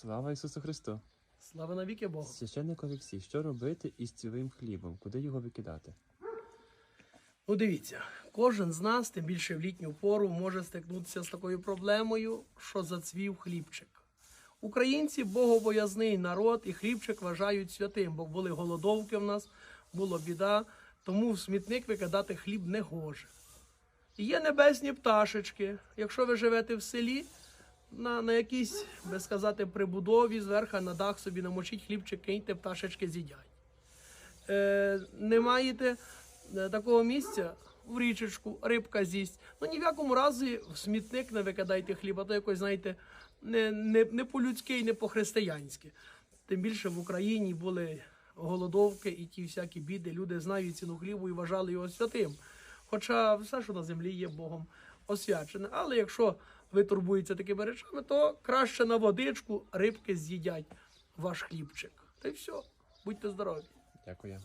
Слава Ісусу Христу! Слава навіки Богу. Священник Олексій, що робити із цілим хлібом? Куди його викидати? Ну, дивіться, кожен з нас, тим більше в літню пору, може стикнутися з такою проблемою, що зацвів хлібчик. Українці богобоязний народ і хлібчик вважають святим, бо були голодовки в нас, була біда, тому в смітник викидати хліб не гоже. І є небесні пташечки. Якщо ви живете в селі, на, на якійсь, би сказати, прибудові, зверху на дах собі намочіть хлібчик, киньте, пташечки з'їдять. Е, не маєте е, такого місця в річечку, рибка з'їсть. Ну ні в якому разі в смітник не викидайте хліба, то якось, знаєте, не, не, не по-людськи і не по-християнськи. Тим більше в Україні були голодовки і ті всякі біди. Люди знають ціну хлібу і вважали його святим. Хоча все, що на землі є Богом освячене. Але якщо ви турбуєтеся такими речами, то краще на водичку рибки з'їдять ваш хлібчик. Та й все. Будьте здорові. Дякую.